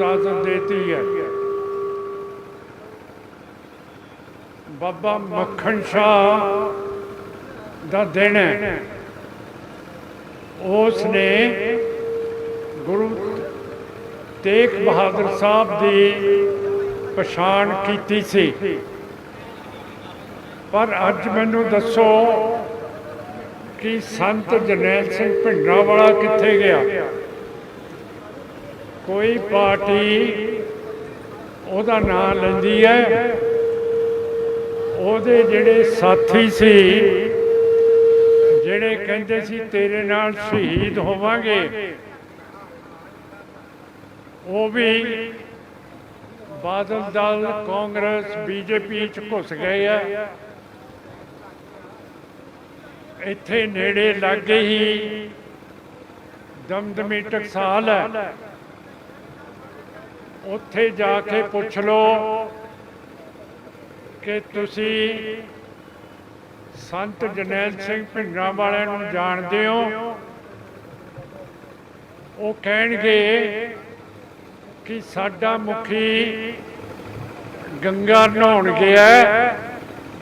ਇਜਾਜ਼ਤ ਦੇਤੀ ਹੈ। ਬਾਬਾ ਮੱਖਣ ਸ਼ਾਹ ਦਾ ਦਿਨ ਹੈ। ਉਸ ਨੇ ਗੁਰੂ ਤੇਗ ਬਹਾਦਰ ਸਾਹਿਬ ਦੀ ਪਛਾਣ ਕੀਤੀ ਸੀ। ਪਰ ਅੱਜ ਮੈਨੂੰ ਦੱਸੋ ਕਿ ਸੰਤ ਜਰਨੈਲ ਸਿੰਘ ਭਿੰਡਰਾਂ ਵਾਲਾ ਕਿੱਥੇ ਗਿਆ? ਕੋਈ ਪਾਰਟੀ ਉਹਦਾ ਨਾਮ ਲੈਂਦੀ ਹੈ। ਉਹਦੇ ਜਿਹੜੇ ਸਾਥੀ ਸੀ, ਜਿਹੜੇ ਕਹਿੰਦੇ ਸੀ ਤੇਰੇ ਨਾਲ ਸ਼ਹੀਦ ਹੋਵਾਂਗੇ, ਉਹ ਵੀ ਬਾਦਲ ਦਲ, ਕਾਂਗਰਸ, ਬੀਜੇਪੀ ਚ ਘੁਸ ਗਏ ਆ। ਇੱਥੇ ਨੇੜੇ ਲੱਗੇ ਹੀ ਦਮਦਮੀ ਟਕਸਾਲ ਹੈ। ਉੱਥੇ ਜਾ ਕੇ ਪੁੱਛ ਲਓ ਕਿ ਤੁਸੀਂ ਸੰਤ ਜਨੈਲ ਸਿੰਘ ਭਿੰਡਰਾਂ ਵਾਲਿਆਂ ਨੂੰ ਜਾਣਦੇ ਹੋ? ਉਹ ਕਹਿਣਗੇ ਕਿ ਸਾਡਾ ਮੁਖੀ ਗੰਗਾ ਨਹਾਉਣ ਗਿਆ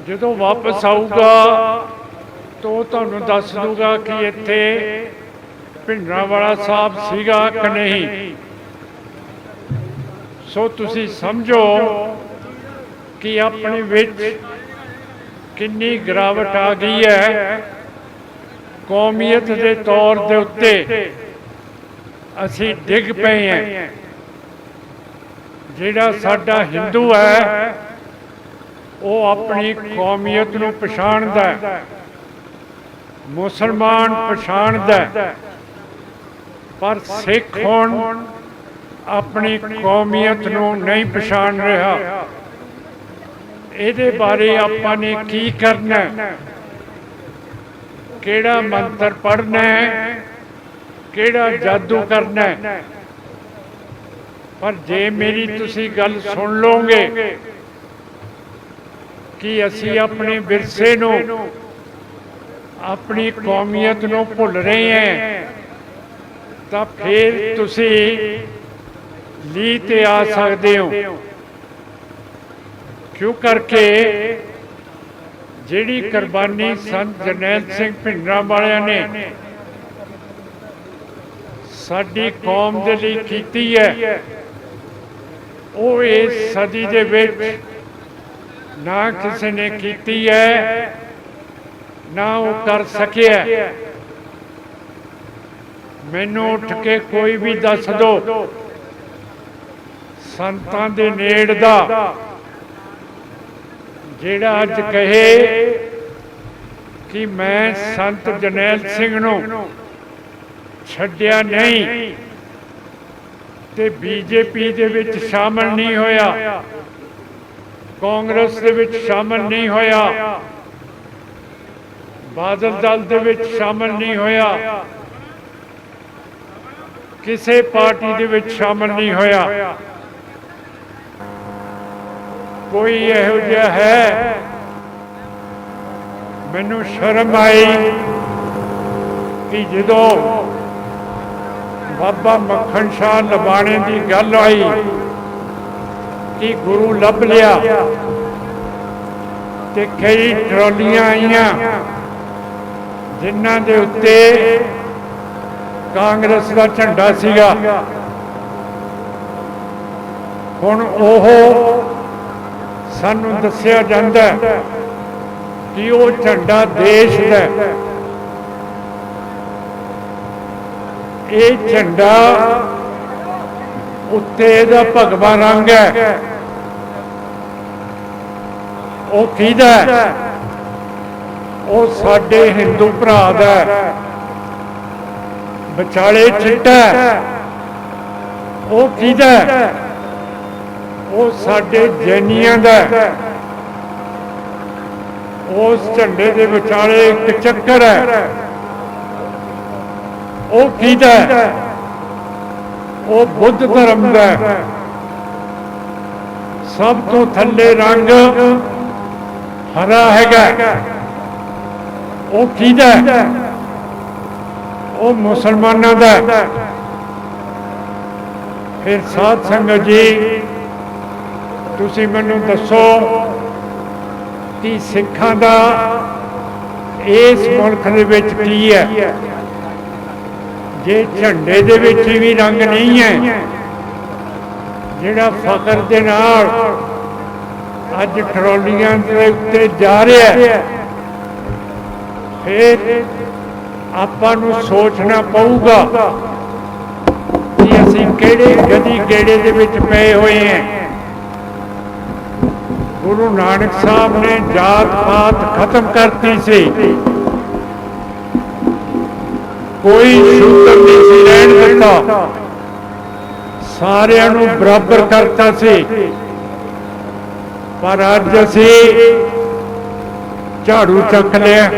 ਜਦੋਂ ਵਾਪਸ ਆਊਗਾ ਤਾਂ ਉਹ ਤੁਹਾਨੂੰ ਦੱਸ ਦੂਗਾ ਕਿ ਇੱਥੇ ਭਿੰਡਰਾਂ ਵਾਲਾ ਸਾਹਿਬ ਸੀਗਾ ਕਿ ਨਹੀਂ। ਸੋ ਤੁਸੀਂ ਸਮਝੋ ਕਿ ਆਪਣੇ ਵਿੱਚ ਕਿੰਨੀ ਗਿਰਾਵਟ ਆ ਗਈ ਹੈ ਕੌਮੀਅਤ ਦੇ ਤੌਰ ਦੇ ਉੱਤੇ। ਅਸੀਂ ਡਿੱਗ ਪਏ ਹਾਂ। ਜਿਹੜਾ ਸਾਡਾ ਹਿੰਦੂ ਹੈ, ਉਹ ਆਪਣੀ ਕੌਮੀਅਤ ਨੂੰ ਪਛਾਣਦਾ ਹੈ। ਮੁਸਲਮਾਨ ਪਛਾਣਦਾ ਪਰ ਸਿੱਖ ਹੋਣ ਆਪਣੀ ਕੌਮੀਅਤ ਨੂੰ ਨਹੀਂ ਪਛਾਣ ਰਿਹਾ। ਇਹਦੇ ਬਾਰੇ ਆਪਾਂ ਨੇ ਕੀ ਕਰਨਾ? ਹੈ? ਕਿਹੜਾ ਮੰਤਰ ਪੜ੍ਹਨਾ ਹੈ? ਕਿਹੜਾ ਜਾਦੂ ਕਰਨਾ ਹੈ? ਪਰ ਜੇ ਮੇਰੀ ਤੁਸੀਂ ਗੱਲ ਸੁਣ ਲਓਗੇ, ਕਿ ਅਸੀਂ ਆਪਣੇ ਵਿਰਸੇ ਨੂੰ, ਆਪਣੀ ਕੌਮੀਅਤ ਨੂੰ ਭੁੱਲ ਰਹੇ ਹਾਂ, ਤਾਂ ਫਿਰ ਤੁਸੀਂ ਲੀ ਤੇ ਆ ਸਕਦੇ ਹੋ। ਕਿਉਂ ਕਰਕੇ? ਜਿਹੜੀ ਕੁਰਬਾਨੀ ਸੰਤ ਜਰਨੈਲ ਸਿੰਘ ਭਿੰਡਰਾਂ ਵਾਲਿਆਂ ਨੇ ਸਾਡੀ ਕੌਮ ਦੇ ਲਈ ਕੀਤੀ ਹੈ, ਉਹ ਇਸ ਸਦੀ ਦੇ ਵਿੱਚ ਨਾ ਕਿਸੇ ਨੇ ਕੀਤੀ ਹੈ, ਨਾ ਉਹ ਕਰ ਸਕਿਆ ਮੈਨੂੰ ਉੱਠ ਕੇ ਕੋਈ ਵੀ ਦੱਸ ਦੋ ਸੰਤਾਂ ਦੇ ਨੇੜ ਦਾ। ਜਿਹੜਾ ਅੱਜ ਕਹੇ ਕਿ ਮੈਂ ਸੰਤ ਜਰਨੈਲ ਸਿੰਘ ਨੂੰ ਛੱਡਿਆ ਨਹੀਂ ਤੇ ਬੀਜੇਪੀ ਦੇ ਵਿੱਚ ਸ਼ਾਮਲ ਨਹੀਂ ਹੋਇਆ। ਕਾਂਗਰਸ ਦੇ ਵਿੱਚ ਸ਼ਾਮਲ ਨਹੀਂ ਹੋਇਆ। ਬਾਦਲ ਦਲ ਦੇ ਵਿੱਚ ਸ਼ਾਮਲ ਨਹੀਂ ਹੋਇਆ। ਕਿਸੇ ਪਾਰਟੀ ਦੇ ਵਿੱਚ ਸ਼ਾਮਲ ਨਹੀਂ ਹੋਇਆ। ਕੋਈ ਇਹੋ ਜਿਹਾ ਹੈ? ਮੈਨੂੰ ਸ਼ਰਮ ਆਈ ਕਿ ਜਦੋਂ ਬਾਬਾ ਮੱਖਣ ਸ਼ਾਹ ਲਬਾਣੇ ਦੀ ਗੱਲ ਆਈ ਕਿ ਗੁਰੂ ਲੱਭ ਲਿਆ ਤੇ ਕਈ ਟਰਾਲੀਆਂ ਆਈਆਂ ਜਿਨ੍ਹਾਂ ਦੇ ਉੱਤੇ ਕਾਂਗਰਸ ਦਾ ਝੰਡਾ ਸੀਗਾ। ਹੁਣ ਉਹ ਸਾਨੂੰ ਦੱਸਿਆ ਜਾਂਦਾ ਕਿ ਉਹ ਝੰਡਾ ਦੇਸ਼ ਦਾ ਹੈ। ਇਹ ਝੰਡਾ ਉੱਤੇ ਇਹਦਾ ਭਗਵਾ ਰੰਗ ਹੈ। ਉਹ ਕਿਹਦਾ ਉਹ ਸਾਡੇ ਹਿੰਦੂ ਭਰਾ ਦਾ ਵਿਚਾਲੇ ਚਿੱਟਾ ਉਹ ਕਿਹਦਾ ਉਹ ਸਾਡੇ ਜੈਨੀਆਂ ਦਾ ਉਸ ਝੰਡੇ ਦੇ ਵਿਚਾਲੇ ਇੱਕ ਚੱਕਰ ਹੈ। ਉਹ ਕਿਹਦਾ ਉਹ ਬੁੱਧ ਧਰਮ ਦਾ ਸਭ ਤੋਂ ਥੱਲੇ ਰੰਗ ਹਰਾ ਹੈਗਾ ਉਹ ਕਿਹਦਾ ਉਹ ਮੁਸਲਮਾਨਾਂ ਦਾ ਫਿਰ ਸਾਧ ਸੰਗਤ ਜੀ ਤੁਸੀਂ ਮੈਨੂੰ ਦੱਸੋ ਕਿ ਸਿੱਖਾਂ ਦਾ ਇਸ ਮੁਲਕ ਦੇ ਵਿੱਚ ਕੀ ਹੈ? ਜੇ ਝੰਡੇ ਦੇ ਵਿੱਚ ਵੀ ਰੰਗ ਨਹੀਂ ਹੈ, ਜਿਹੜਾ ਫਖਰ ਦੇ ਨਾਲ ਅੱਜ ਟਰੋਲੀਆਂ ਦੇ ਉੱਤੇ ਜਾ ਰਿਹਾ ਹੈ, ਫਿਰ ਆਪਾਂ ਨੂੰ ਸੋਚਣਾ ਪਊਗਾ ਕਿ ਅਸੀਂ ਕਿਹੜੇ ਗਦੀ ਗੇੜੇ ਦੇ ਵਿੱਚ ਪਏ ਹੋਏ ਹਾਂ। ਗੁਰੂ ਨਾਨਕ ਸਾਹਿਬ ਨੇ ਜਾਤ ਪਾਤ ਖਤਮ ਕਰਤੀ ਸੀ। ਕੋਈ ਸ਼ੂਦਰ ਨਹੀਂ ਸੀ ਰਹਿਣ ਦਿੱਤਾ। ਸਾਰਿਆਂ ਨੂੰ ਬਰਾਬਰ ਕਰਤਾ ਸੀ। ਪਰ ਅੱਜ ਅਸੀਂ ਝਾੜੂ ਚੱਕ ਲਿਆ।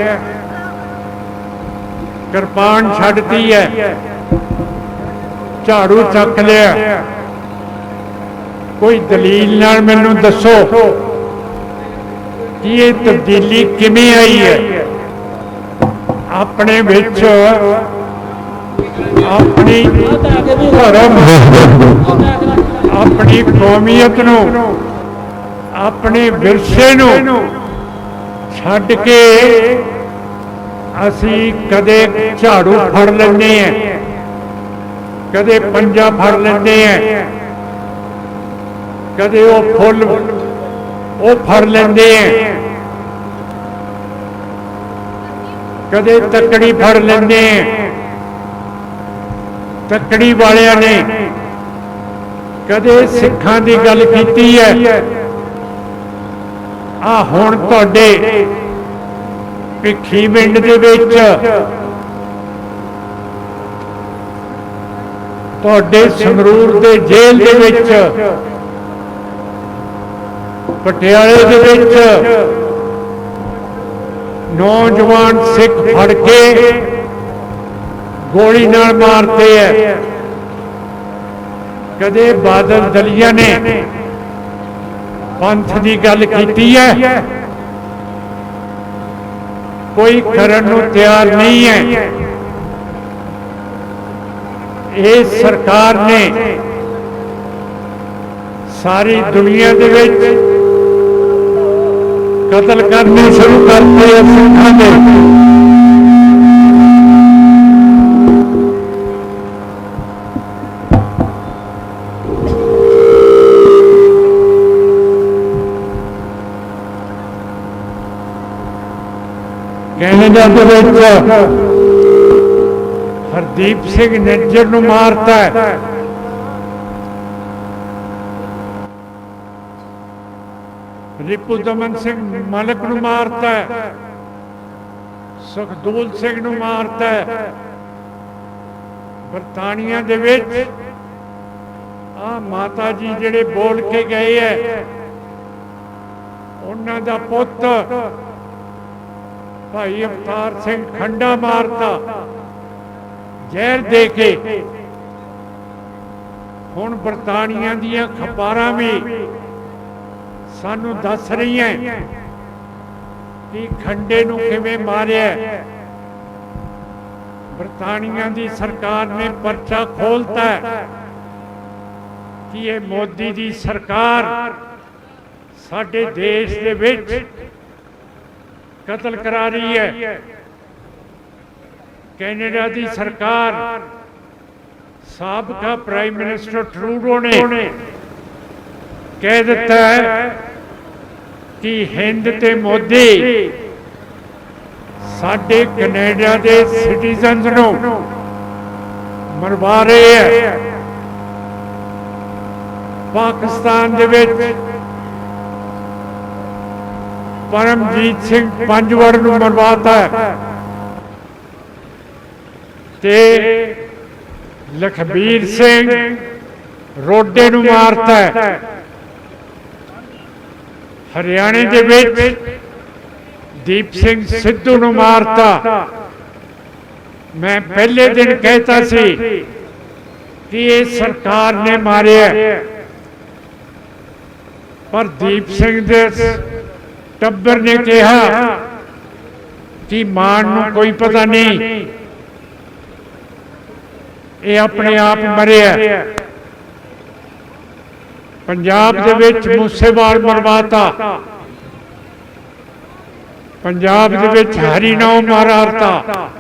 ਕਿਰਪਾਨ ਛੱਡਤੀ ਹੈ। ਝਾੜੂ ਚੱਕ ਲਿਆ। ਕੋਈ ਦਲੀਲ ਨਾਲ ਮੈਨੂੰ ਦੱਸੋ। ਕਿ ਇਹ ਤਬਦੀਲੀ ਕਿਵੇਂ ਆਈ ਹੈ? ਆਪਣੇ ਵਿੱਚ ਆਪਣੀ ਧਰਮ, ਆਪਣੀ ਕੌਮੀਅਤ ਨੂੰ, ਆਪਣੇ ਵਿਰਸੇ ਨੂੰ ਛੱਡ ਕੇ ਅਸੀਂ ਕਦੇ ਝਾੜੂ ਫੜ ਲੈਂਦੇ ਆ ਕਦੇ ਪੰਜਾ ਫੜ ਲੈਂਦੇ ਆ ਕਦੇ ਉਹ ਫੁੱਲ ਉਹ ਫੜ ਲੈਂਦੇ ਆ। ਕਦੇ ਤੱਕੜੀ ਫੜ ਲੈਂਦੇ ਆ। ਤੱਕੜੀ ਵਾਲਿਆਂ ਨੇ ਕਦੇ ਸਿੱਖਾਂ ਦੀ ਗੱਲ ਕੀਤੀ ਹੈ। ਆ ਹੁਣ ਤੁਹਾਡੇ ਭਿੱਖੀ ਪਿੰਡ ਦੇ ਵਿੱਚ। ਤੁਹਾਡੇ ਸੰਗਰੂਰ ਦੇ ਜੇਲ੍ਹ ਦੇ ਵਿੱਚ। ਪਟਿਆਲੇ ਦੇ ਵਿੱਚ ਨੌਜਵਾਨ ਸਿੱਖ ਫੜ ਕੇ ਗੋਲੀ ਨਾਲ ਮਾਰਤੇ ਐ। ਕਦੇ ਬਾਦਲ ਦਲੀਆ ਨੇ ਪੰਥ ਦੀ ਗੱਲ ਕੀਤੀ ਹੈ ਕੋਈ ਕਰਨ ਨੂੰ ਤਿਆਰ ਨਹੀਂ ਹੈ ਇਹ ਸਰਕਾਰ ਨੇ ਸਾਰੀ ਦੁਨੀਆ ਦੇ ਵਿੱਚ ਕਤਲ ਕਰਨੇ ਸ਼ੁਰੂ ਕਰਤੇ ਆ ਸਿੱਖਾਂ ਦੇ ਕੈਨੇਡਾ ਦੇ ਵਿੱਚ ਹਰਦੀਪ ਸਿੰਘ ਨਿੱਜਰ ਨੂੰ ਮਾਰਤਾ ਹੈ ਰਿਪੂ ਦਮਨ ਸਿੰਘ ਮਲਕ ਨੂੰ ਮਾਰਤਾ ਹੈ। ਸੁਖਦੂਲ ਸਿੰਘ ਨੂੰ ਮਾਰਤਾ ਹੈ। ਬਰਤਾਨੀਆ ਦੇ ਵਿੱਚ ਆ ਮਾਤਾ ਜੀ ਜਿਹੜੇ ਬੋਲ ਕੇ ਗਏ ਐ ਉਹਨਾਂ ਦਾ ਪੁੱਤ ਭਾਈ ਅਵਤਾਰ ਸਿੰਘ ਖੰਡਾ ਮਾਰਤਾ, ਜ਼ਹਿਰ ਦੇ ਕੇ। ਹੁਣ ਬਰਤਾਨੀਆਂ ਦੀਆਂ ਖਪਾਰਾਂ ਵੀ ਸਾਨੂੰ ਦੱਸ ਰਹੀਆਂ ਕਿ ਖੰਡੇ ਨੂੰ ਕਿਵੇਂ ਮਾਰਿਆ ਬਰਤਾਨੀਆਂ ਦੀ ਸਰਕਾਰ ਨੇ ਪਰਚਾ ਖੋਲਤਾ ਕਿ ਇਹ ਮੋਦੀ ਦੀ ਸਰਕਾਰ ਸਾਡੇ ਦੇਸ਼ ਦੇ ਵਿੱਚ ਕਤਲ ਕਰਾ ਰਹੀ ਹੈ। ਕੈਨੇਡਾ ਦੀ ਸਰਕਾਰ ਸਾਬਕਾ ਪ੍ਰਾਈਮ ਮਿਨਿਸਟਰ ਟਰੂਡੋ ਨੇ ਕਹਿ ਦਿੱਤਾ ਹੈ ਕਿ ਹਿੰਦ ਤੇ ਮੋਦੀ ਸਾਡੇ ਕੈਨੇਡਾ ਦੇ ਸਿਟੀਜ਼ਨਸ ਨੂੰ ਮਰਵਾ ਰਹੇ ਹੈ ਪਾਕਿਸਤਾਨ ਦੇ ਵਿੱਚ ਪਰਮਜੀਤ ਸਿੰਘ ਪੰਜਵੜ ਨੂੰ ਮਰਵਾਤਾ ਹੈ ਤੇ ਲਖਬੀਰ ਸਿੰਘ ਰੋਡੇ ਨੂੰ ਮਾਰਤਾ ਹੈ। ਹਰਿਆਣੇ ਦੇ ਵਿੱਚ ਦੀਪ ਸਿੰਘ ਸਿੱਧੂ ਨੂੰ ਮਾਰਤਾ। ਮੈਂ ਪਹਿਲੇ ਦਿਨ ਕਹਿਤਾ ਸੀ ਕਿ ਇਹ ਸਰਕਾਰ ਨੇ ਮਾਰਿਆ ਪਰ ਦੀਪ ਸਿੰਘ ਦੇ ਟੱਬਰ ਨੇ ਕਿਹਾ ਕਿ ਮਾਨ ਨੂੰ ਕੋਈ ਪਤਾ ਨਹੀਂ। ਇਹ ਆਪਣੇ ਆਪ ਮਰਿਆ। ਪੰਜਾਬ ਦੇ ਵਿੱਚ ਮੂਸੇਵਾਲ ਮਰਵਾਤਾ ਪੰਜਾਬ ਦੇ ਵਿੱਚ ਹਰੀ ਨਾਮ ਮਾਰਾਤਾ।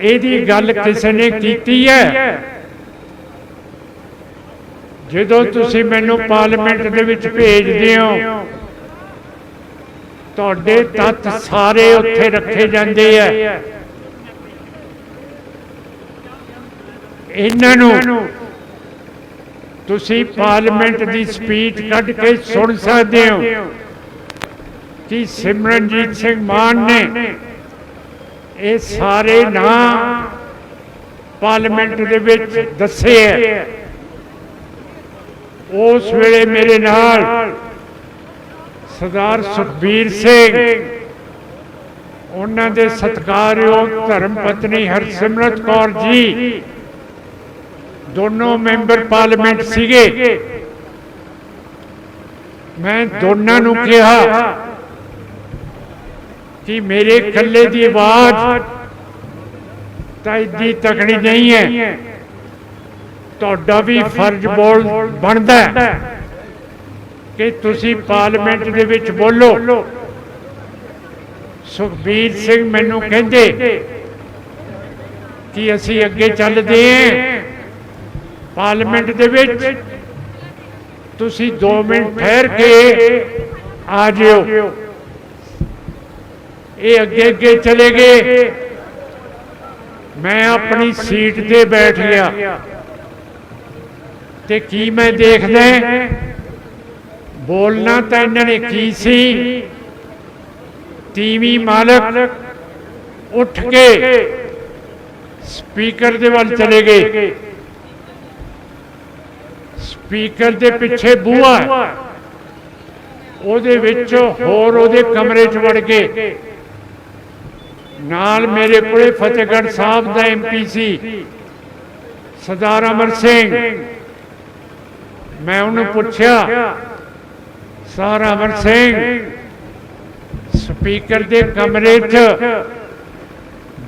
ਇਹਦੀ ਗੱਲ ਕਿਸੇ ਨੇ ਕੀਤੀ ਹੈ? ਜਦੋਂ ਤੁਸੀਂ ਮੈਨੂੰ ਪਾਰਲੀਮੈਂਟ ਦੇ ਵਿੱਚ ਭੇਜਦੇ ਹੋ, ਤੁਹਾਡੇ ਤੱਤ ਸਾਰੇ ਉੱਥੇ ਰੱਖੇ ਜਾਂਦੇ ਆ। ਇਹਨਾਂ ਨੂੰ ਤੁਸੀਂ ਪਾਰਲੀਮੈਂਟ ਦੀ ਸਪੀਚ ਕੱਢ ਕੇ ਸੁਣ ਸਕਦੇ ਹੋ ਕਿ ਸਿਮਰਨਜੀਤ ਸਿੰਘ ਮਾਨ ਨੇ ਇਹ ਸਾਰੇ ਨਾਂ ਪਾਰਲੀਮੈਂਟ ਦੇ ਵਿੱਚ ਦੱਸੇ ਹੈ। ਉਸ ਵੇਲੇ ਮੇਰੇ ਨਾਲ ਸਰਦਾਰ ਸੁਖਬੀਰ ਸਿੰਘ, ਉਹਨਾਂ ਦੇ ਸਤਿਕਾਰਯੋਗ ਧਰਮ ਪਤਨੀ ਹਰਸਿਮਰਤ ਕੌਰ ਜੀ ਦੋਨੋਂ ਮੈਂਬਰ ਪਾਰਲੀਮੈਂਟ ਸੀਗੇ ਮੈਂ ਦੋਨਾਂ ਨੂੰ ਕਿਹਾ ਕਿ ਮੇਰੇ ਇਕੱਲੇ ਦੀ ਆਵਾਜ਼ ਤਾਂ ਇੱਡੀ ਤਕੜੀ ਨਹੀਂ ਹੈ ਤੁਹਾਡਾ ਵੀ ਫਰਜ਼ ਬੋਲ ਬਣਦਾ ਹੈ ਕਿ ਤੁਸੀਂ ਪਾਰਲੀਮੈਂਟ ਦੇ ਵਿੱਚ ਬੋਲੋ ਸੁਖਬੀਰ ਸਿੰਘ ਮੈਨੂੰ ਕਹਿੰਦੇ ਕਿ ਅਸੀਂ ਅੱਗੇ ਚੱਲਦੇ ਹਾਂ ਪਾਰਲੀਮੈਂਟ ਦੇ ਵਿੱਚ ਤੁਸੀਂ 2 ਮਿੰਟ ਠਹਿਰ ਕੇ ਆ ਜਿਓ। ਇਹ ਅੱਗੇ ਅੱਗੇ ਚਲੇ ਗਏ। ਮੈਂ ਆਪਣੀ ਸੀਟ ਤੇ ਬੈਠ ਗਿਆ। ਤੇ ਕੀ ਮੈਂ ਦੇਖਦਾ ਬੋਲਣਾ ਤਾਂ ਇਹਨਾਂ ਨੇ ਕੀ ਸੀ? ਟੀਵੀ ਮਾਲਕ ਉੱਠ ਕੇ ਸਪੀਕਰ ਦੇ ਵੱਲ ਚਲੇ ਗਏ। ਸਪੀਕਰ ਦੇ ਪਿੱਛੇ ਬੂਹਾ ਹੈ। ਉਹਦੇ ਵਿੱਚ ਹੋਰ ਉਹਦੇ ਕਮਰੇ 'ਚ ਵੜ ਗਏ। ਨਾਲ ਮੇਰੇ ਕੋਲੇ ਫਤਿਹਗੜ੍ਹ ਸਾਹਿਬ ਦਾ ਐਮਪੀ ਸੀ। ਸਰਦਾਰ ਅਮਰ ਸਿੰਘ। ਮੈਂ ਉਹਨੂੰ ਪੁੱਛਿਆ ਸਰਦਾਰ ਅਮਰ ਸਿੰਘ ਸਪੀਕਰ ਦੇ ਕਮਰੇ 'ਚ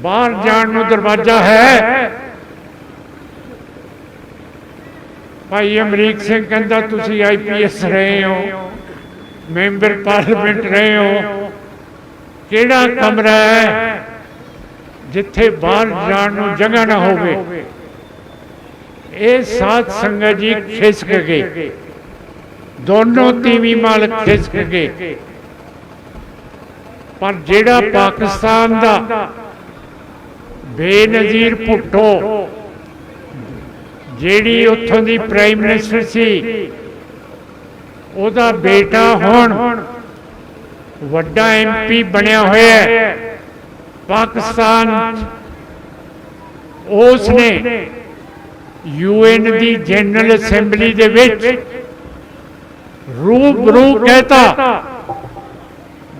ਬਾਹਰ ਜਾਣ ਨੂੰ ਦਰਵਾਜ਼ਾ ਹੈ। ਭਾਈ ਅਮਰੀਕ ਸਿੰਘ ਕਹਿੰਦਾ, ਤੁਸੀਂ ਆਈਪੀਐਸ ਰਹੇ ਹੋ, ਮੈਂਬਰ ਪਾਰਲੀਮੈਂਟ ਰਹੇ ਹੋ। ਕਿਹੜਾ ਕਮਰਾ ਹੈ ਜਿੱਥੇ ਬਾਹਰ ਜਾਣ ਨੂੰ ਜਗ੍ਹਾ ਨਾ ਹੋਵੇ? ਇਹ ਸਾਥ ਸੰਗਤ ਜੀ ਖਿਸਕ ਗਏ। ਦੋਨੋਂ ਤੀਵੀ ਮਾਲਕ ਖਿਸਕ ਗਏ। ਪਰ ਜਿਹੜਾ ਪਾਕਿਸਤਾਨ ਦਾ ਬੇਨਜ਼ੀਰ ਭੁੱਟੋ ਜਿਹੜੀ ਉੱਥੋਂ ਦੀ ਪ੍ਰਾਈਮ ਮਿਨਿਸਟਰ ਸੀ, ਉਹਦਾ ਬੇਟਾ ਹੁਣ ਵੱਡਾ ਐਮਪੀ ਬਣਿਆ ਹੋਇਆ ਹੈ ਪਾਕਿਸਤਾਨ 'ਚ। ਉਸ ਨੇ ਯੂਐਨ ਦੀ ਜਨਰਲ ਅਸੈਂਬਲੀ ਦੇ ਵਿੱਚ ਰੂਪ ਰੂਪ ਕਹਤਾ,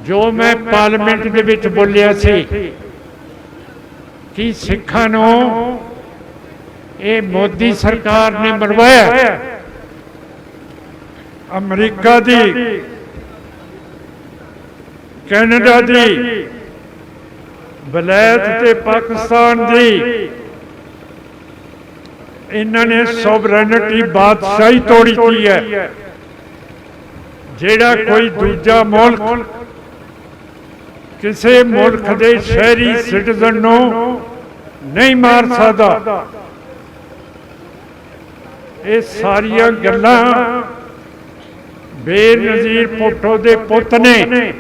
ਜੋ ਮੈਂ ਪਾਰਲੀਮੈਂਟ ਦੇ ਵਿੱਚ ਬੋਲਿਆ ਸੀ, ਕਿ ਸਿੱਖਾਂ ਨੂੰ ਇਹ ਮੋਦੀ ਸਰਕਾਰ ਨੇ ਮਰਵਾਇਆ ਅਮਰੀਕਾ ਦੀ, ਕੈਨੇਡਾ ਦੀ, ਬਲੈਤ ਤੇ ਪਾਕਿਸਤਾਨ ਦੀ। ਇਹਨਾਂ ਨੇ ਸੋਵਰੇਨਿਟੀ ਬਾਦਸ਼ਾਹੀ ਤੋੜੀ ਹੈ। ਜਿਹੜਾ ਕੋਈ ਦੂਜਾ ਮੁਲਕ ਕਿਸੇ ਮੁਲਕ ਦੇ ਸ਼ਹਿਰੀ ਸਿਟੀਜ਼ਨ ਨੂੰ ਨਹੀਂ ਮਾਰ ਸਕਦਾ। ਇਹ ਸਾਰੀਆਂ ਗੱਲਾਂ ਬੇਨਜ਼ੀਰ ਭੁੱਟੋ ਦੇ ਪੁੱਤ ਨੇ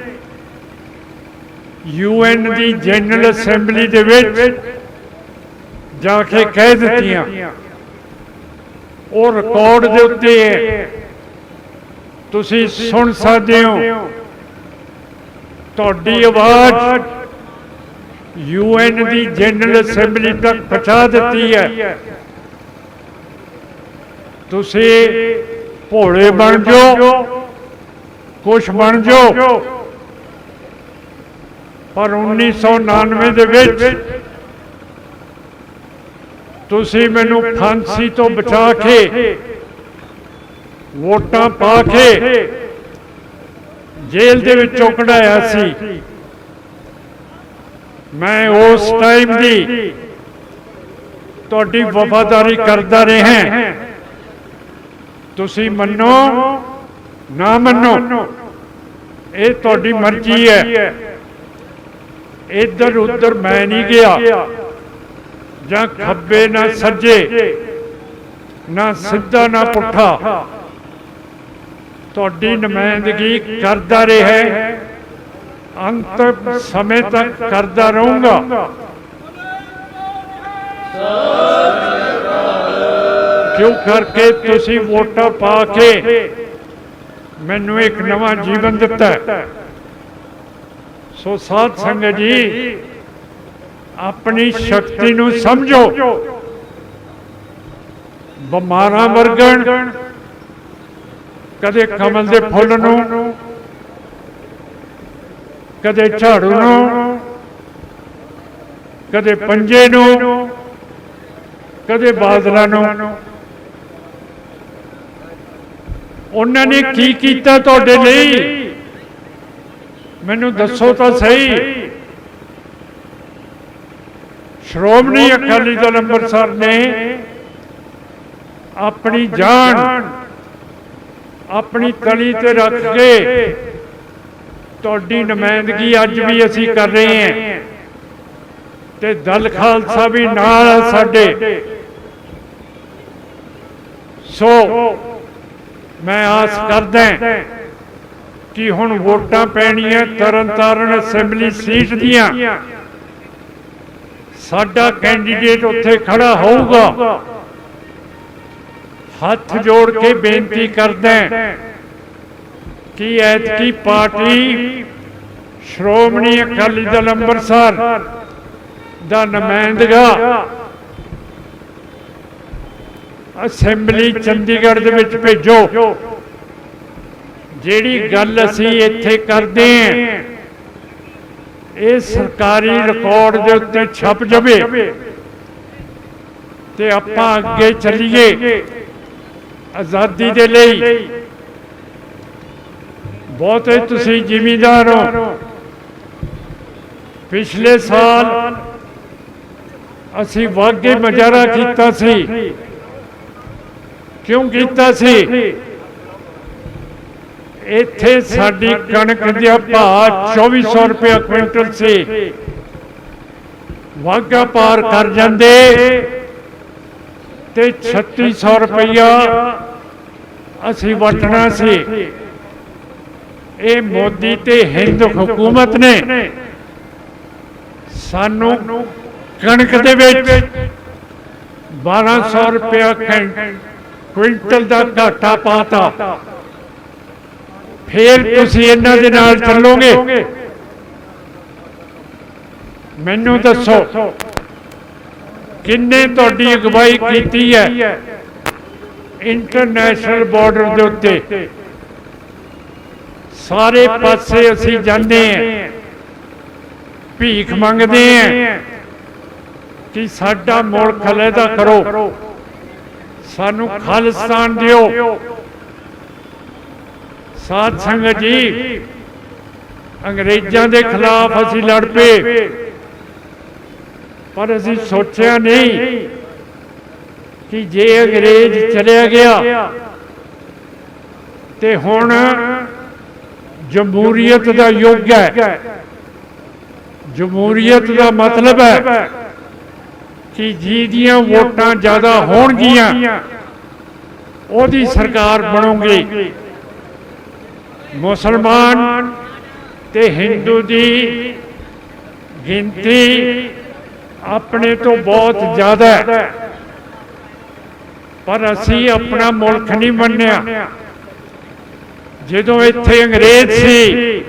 ਯੂਐਨ ਦੀ ਜਨਰਲ ਅਸੈਂਬਲੀ ਦੇ ਵਿੱਚ ਜਾ ਕੇ ਕਹਿ ਦਿੱਤੀਆਂ। ਉਹ ਰਿਕਾਰਡ ਦੇ ਉੱਤੇ ਹੈ। ਤੁਸੀਂ ਸੁਣ ਸਕਦੇ ਹੋ। ਤੁਹਾਡੀ ਆਵਾਜ਼ ਯੂਐਨ ਦੀ ਜਨਰਲ ਅਸੈਂਬਲੀ ਤੱਕ ਪਹੁੰਚਾ ਦਿੱਤੀ ਹੈ। ਤੁਸੀਂ ਭੋਲੇ ਬਣ ਜਾਓ ਕੁਛ ਬਣ ਜਾਓ। ਪਰ 1999 ਦੇ ਵਿੱਚ ਤੁਸੀਂ ਮੈਨੂੰ ਫਾਂਸੀ ਤੋਂ ਬਚਾ ਕੇ ਵੋਟਾਂ ਪਾ ਕੇ ਜੇਲ੍ਹ ਦੇ ਵਿੱਚੋਂ ਕਢਾਇਆ ਸੀ। ਮੈਂ ਉਸ ਟਾਈਮ ਦੀ ਤੁਹਾਡੀ ਵਫਾਦਾਰੀ ਕਰਦਾ ਰਿਹਾ। ਤੁਸੀਂ ਮੰਨੋ, ਨਾ ਮੰਨੋ, ਇਹ ਤੁਹਾਡੀ ਮਰਜ਼ੀ ਹੈ। ਇੱਧਰ ਉੱਧਰ ਮੈਂ ਨਹੀਂ ਗਿਆ। ਜਾਂ ਖੱਬੇ ਨਾ ਸੱਜੇ, ਨਾ ਸਿੱਧਾ ਨਾ ਪੁੱਠਾ। ਤੁਹਾਡੀ ਨੁਮਾਇੰਦਗੀ ਕਰਦਾ ਰਿਹਾ ਅੰਤ ਸਮੇਂ ਤੱਕ ਕਰਦਾ ਰਹੂੰਗਾ। ਕਿਉਂ ਕਰਕੇ ਤੁਸੀਂ ਵੋਟਾਂ ਪਾ ਕੇ ਮੈਨੂੰ ਇੱਕ ਨਵਾਂ ਜੀਵਨ ਦਿੱਤਾ ਸੋ ਸਾਧ ਸੰਗਤ ਜੀ, ਆਪਣੀ ਸ਼ਕਤੀ ਨੂੰ ਸਮਝੋ। ਬਿਮਾਰਾਂ ਵਰਗਣ, ਕਦੇ ਕਮਲ ਦੇ ਫੁੱਲ ਨੂੰ, ਕਦੇ ਝਾੜੂ ਨੂੰ, ਕਦੇ ਪੰਜੇ ਨੂੰ, ਕਦੇ ਬਾਦਲਾਂ ਨੂੰ। ਉਹਨਾਂ ਨੇ ਕੀ ਕੀਤਾ ਤੁਹਾਡੇ ਲਈ? ਮੈਨੂੰ ਦੱਸੋ ਤਾਂ ਸਹੀ। ਸ਼੍ਰੋਮਣੀ ਅਕਾਲੀ ਦਲ ਅੰਮ੍ਰਿਤਸਰ ਨੇ ਆਪਣੀ ਜਾਨ ਆਪਣੀ ਤਲੀ ਤੇ ਰੱਖ ਕੇ ਤੁਹਾਡੀ ਨੁਮਾਇੰਦਗੀ ਅੱਜ ਵੀ ਅਸੀਂ ਕਰ ਰਹੇ ਹਾਂ। ਤੇ ਦਲ ਖਾਲਸਾ ਵੀ ਨਾਲ ਸਾਡੇ। ਸੋ ਮੈਂ ਆਸ ਕਰਦਾ ਕਿ ਹੁਣ ਵੋਟਾਂ ਪੈਣੀਆਂ ਤਰਨਤਾਰਨ ਅਸੈਂਬਲੀ ਸੀਟ ਦੀਆਂ। ਸਾਡਾ ਕੈਂਡੀਡੇਟ ਉੱਥੇ ਖੜਾ ਹੋਊਗਾ। ਹੱਥ ਜੋੜ ਕੇ ਬੇਨਤੀ ਕਰਦਾ ਕਿ ਐਤਕੀ ਪਾਰਟੀ ਸ਼੍ਰੋਮਣੀ ਅਕਾਲੀ ਦਲ ਅੰਮ੍ਰਿਤਸਰ ਦਾ ਨੁਮਾਇੰਦਗਾ ਅਸੈਂਬਲੀ ਚੰਡੀਗੜ੍ਹ ਦੇ ਵਿੱਚ ਭੇਜੋ। ਜਿਹੜੀ ਗੱਲ ਅਸੀਂ ਇੱਥੇ ਕਰਦੇ ਹਾਂ ਇਹ ਸਰਕਾਰੀ ਰਿਕਾਰਡ ਦੇ ਉੱਤੇ ਛਪ ਜਾਵੇ। ਤੇ ਆਪਾਂ ਅੱਗੇ ਚੱਲੀਏ। ਆਜ਼ਾਦੀ ਦੇ ਲਈ। ਬਹੁਤੇ ਤੁਸੀਂ ਜ਼ਿਮੀਂਦਾਰ ਹੋ। ਪਿਛਲੇ ਸਾਲ ਅਸੀਂ ਵਾਗੇ ਮਜਾਰਾ ਕੀਤਾ ਸੀ। ਕਿਉਂ ਕੀਤਾ ਸੀ? ਇੱਥੇ ਸਾਡੀ ਕਣਕ ਦਾ ਭਾਅ 2400 ਰੁਪਏ ਕੁਇੰਟਲ ਸੀ। ਵਾਗਾ ਪਾਰ ਕਰ ਜਾਂਦੇ। ਤੇ 3600 ਰੁਪਇਆ ਅਸੀਂ ਵਟਣਾ ਸੀ। ਇਹ ਮੋਦੀ ਤੇ ਹਿੰਦ ਹਕੂਮਤ ਨੇ। ਸਾਨੂੰ ਕਣਕ ਦੇ ਵਿੱਚ 1200 ਰੁਪਇਆ ਕੁਇੰਟਲ ਦਾ ਘਾਟਾ ਪਾਤਾ। ਫਿਰ ਤੁਸੀਂ ਇਹਨਾਂ ਦੇ ਨਾਲ ਚੱਲੋਗੇ? ਮੈਨੂੰ ਦੱਸੋ ਕਿੰਨੇ ਤੁਹਾਡੀ ਅਗਵਾਈ ਕੀਤੀ ਹੈ ਇੰਟਰਨੈਸ਼ਨਲ ਬਾਰਡਰ ਦੇ ਉੱਤੇ? ਸਾਰੇ ਪਾਸੇ ਅਸੀਂ ਜਾਂਦੇ ਹਾਂ। ਭੀਖ ਮੰਗਦੇ ਹਾਂ ਕਿ ਸਾਡਾ ਮੁਲਕ ਅਲੱਗਾ ਕਰੋ। ਸਾਨੂੰ ਖਾਲਿਸਤਾਨ ਦਿਓ। ਸਾਧ ਸੰਗਤ ਜੀ, ਅੰਗਰੇਜ਼ਾਂ ਦੇ ਖਿਲਾਫ ਅਸੀਂ ਲੜ ਪਏ। ਪਰ ਅਸੀਂ ਸੋਚਿਆ ਨਹੀਂ ਕਿ ਜੇ ਅੰਗਰੇਜ਼ ਚਲਿਆ ਗਿਆ, ਤੇ ਹੁਣ ਜਮਹੂਰੀਅਤ ਦਾ ਯੁੱਗ ਹੈ। ਜਮਹੂਰੀਅਤ ਦਾ ਮਤਲਬ ਹੈ ਕਿ ਜਿਹਦੀਆਂ ਵੋਟਾਂ ਜ਼ਿਆਦਾ ਹੋਣਗੀਆਂ ਉਹਦੀ ਸਰਕਾਰ ਬਣੂਗੀ। ਮੁਸਲਮਾਨ ਤੇ ਹਿੰਦੂ ਦੀ ਗਿਣਤੀ ਆਪਣੇ ਤੋਂ ਬਹੁਤ ਜ਼ਿਆਦਾ ਹੈ। ਪਰ ਅਸੀਂ ਆਪਣਾ ਮੁਲਕ ਨਹੀਂ ਮੰਨਿਆ। ਜਦੋਂ ਇੱਥੇ ਅੰਗਰੇਜ਼ ਸੀ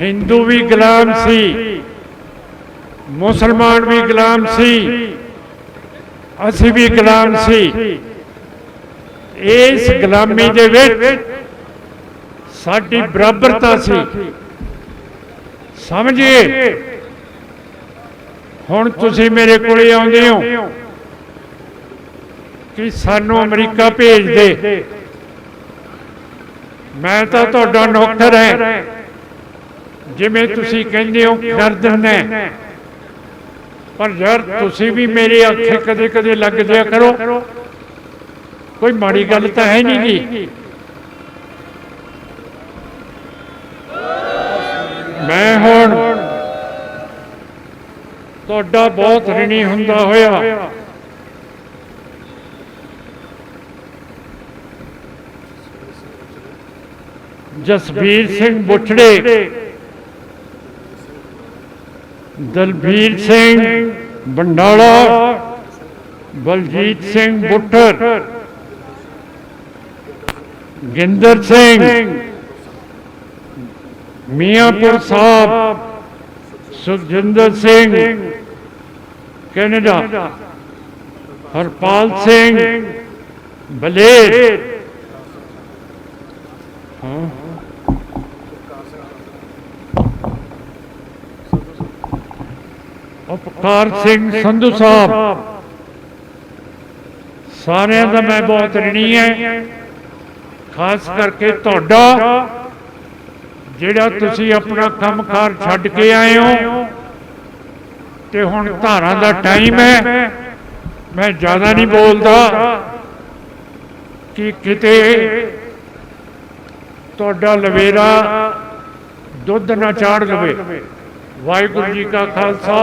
ਹਿੰਦੂ ਵੀ ਗੁਲਾਮ ਸੀ। ਮੁਸਲਮਾਨ ਵੀ ਗੁਲਾਮ ਸੀ, ਅਸੀਂ ਵੀ ਗੁਲਾਮ ਸੀ। ਇਸ ਗੁਲਾਮੀ ਦੇ ਵਿੱਚ ਸਾਡੀ ਬਰਾਬਰਤਾ ਸੀ। ਸਮਝੇ ਹੁਣ ਤੁਸੀਂ ਮੇਰੇ ਕੋਲੇ ਆਉਂਦੇ ਹੋ ਕਿ ਸਾਨੂੰ ਅਮਰੀਕਾ ਭੇਜ ਦੇ। ਮੈਂ ਤਾਂ ਤੁਹਾਡਾ ਨੌਕਰ ਹਾਂ। ਜਿਵੇਂ ਤੁਸੀਂ ਕਹਿੰਦੇ ਹੋ ਕਰ ਦਿੰਦਾ ਪਰ ਯਾਰ, ਤੁਸੀਂ ਵੀ ਮੇਰੇ ਅੱਖੇ ਕਦੇ ਕਦੇ ਲੱਗ ਜਿਆ ਕਰੋ। ਕੋਈ ਮਾੜੀ ਗੱਲ ਤਾਂ ਹੈ ਨਹੀਂ ਗੀ। ਮੈਂ ਹੁਣ ਤੁਹਾਡਾ ਬਹੁਤ ਰਿਣੀ ਹੁੰਦਾ ਹੋਇਆ। ਜਸਵੀਰ ਸਿੰਘ ਬੁੱਠੜੇ। ਦਲਬੀਰ ਸਿੰਘ ਬੰਡਾਲਾ, ਬਲਜੀਤ ਸਿੰਘ ਬੁੱਟਰ, ਗਿੰਦਰ ਸਿੰਘ, ਮੀਆਂਪੁਰ ਸਾਹਿਬ, ਸੁਖਜਿੰਦਰ ਸਿੰਘ, ਕੈਨੇਡਾ, ਹਰਪਾਲ ਸਿੰਘ, ਬਲੇਰ। ਹਾਂ। ਉਪਕਾਰ ਸਿੰਘ ਸੰਧੂ ਸਾਹਿਬ। ਸਾਰਿਆਂ ਦਾ ਮੈਂ ਬਹੁਤ ਰਿਣੀ ਹੈ ਖਾਸ ਕਰਕੇ ਤੁਹਾਡਾ, ਜਿਹੜਾ ਤੁਸੀਂ ਆਪਣਾ ਕੰਮਕਾਰ ਛੱਡ ਕੇ ਆਏ ਹੋ। ਤੇ ਹੁਣ ਧਾਰਾਂ ਦਾ ਟਾਈਮ ਹੈ ਮੈਂ ਜ਼ਿਆਦਾ ਨਹੀਂ ਬੋਲਦਾ ਕਿ ਕਿਤੇ ਤੁਹਾਡਾ ਲਵੇਰਾ ਦੁੱਧ ਨਾ ਚਾੜ ਲਵੇ। ਵਾਹਿਗੁਰੂ ਜੀ ਕਾ ਖਾਲਸਾ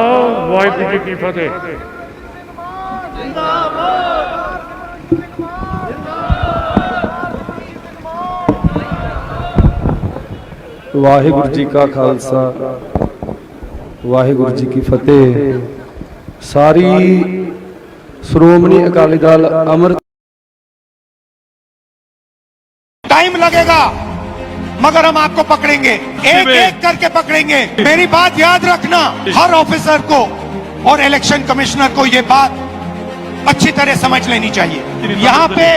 ਵਾਹਿਗੁਰੂ ਜੀ ਕੀ ਫਤਿਹ। ਵਾਹਿਗੁਰੂ ਜੀ ਕਾ ਖਾਲਸਾ ਵਾਹਿਗੁਰੂ ਜੀ ਕੀ ਫਤਿਹ। ਸਾਰੀ ਸ਼੍ਰੋਮਣੀ ਅਕਾਲੀ ਦਲ ਅਮਰ ਟਾਈਮ ਲੱਗੇਗਾ। मगर हम आपको पकड़ेंगे। एक एक करके पकड़ेंगे। मेरी बात याद रखना हर ऑफिसर को और इलेक्शन कमिश्नर को ये बात अच्छी तरह समझ लेनी चाहिए। यहाँ पे